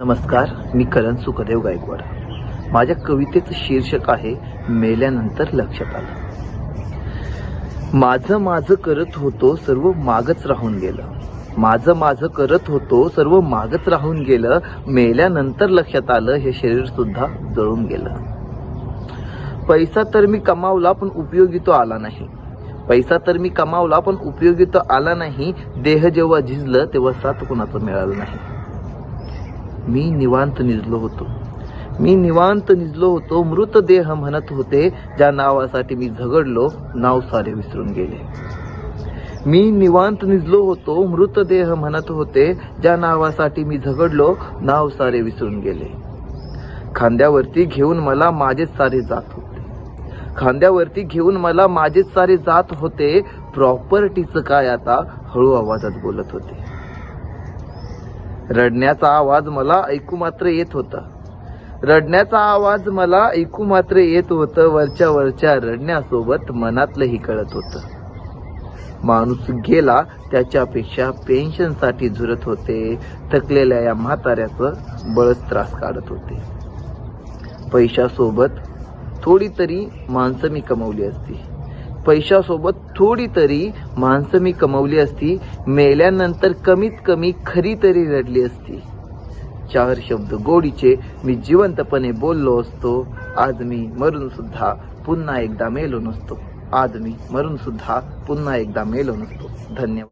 नमस्कार मी करण सुखदेव गायकवाड. माझ्या कवितेचं शीर्षक आहे मेल्यानंतर लक्षात आलं. माझं माझं करत होतो सर्व मागच राहून गेलं. माझं माझं करत होतो सर्व मागच राहून गेलं. मेल्यानंतर लक्षात आलं हे शरीर सुद्धा जळून गेलं. पैसा तर मी कमावला पण उपयोगी तो आला नाही. पैसा तर मी कमावला पण उपयोगी तो आला नाही. देह जेव्हा झिजलं तेव्हा सात कुणाचं मिळालं नाही. मी निवांत निजलो होतो. मी निवांत निजलो होतो मृतदेह म्हणत होते ज्या नावासाठी मी झगडलो नाव सारे विसरून गेले. मी निवांत निजलो होतो मृतदेह म्हणत होते ज्या नावासाठी मी झगडलो नाव सारे विसरून गेले. खांद्यावरती घेऊन मला माझेच सारे जात होते. खांद्यावरती घेऊन मला माझेच सारे जात होते प्रॉपर्टीचं काय आता हळू आवाजात बोलत होते. रडण्याचा आवाज मला ऐकू मात्र येत होता. रडण्याचा आवाज मला ऐकू मात्र येत होतं. वरच्या वरच्या रडण्यासोबत मनातलंही कळत होतं. माणूस गेला त्याच्यापेक्षा पेन्शनसाठी झुरत होते. थकलेल्या या म्हाताऱ्याचं बळच त्रास काढत होते. पैशासोबत थोडी तरी माणसं मी कमवली असती. पैशासोबत थोडी तरी माणसं मी कमवली असती मेल्यानंतर कमीत कमी खरी तरी रडली असती. चार शब्द गोडीचे मी जिवंतपणे बोललो असतो. आज मी मरून सुद्धा पुन्हा एकदा मेलो नसतो. आज मी मरून सुद्धा पुन्हा एकदा मेलो नसतो. धन्यवाद.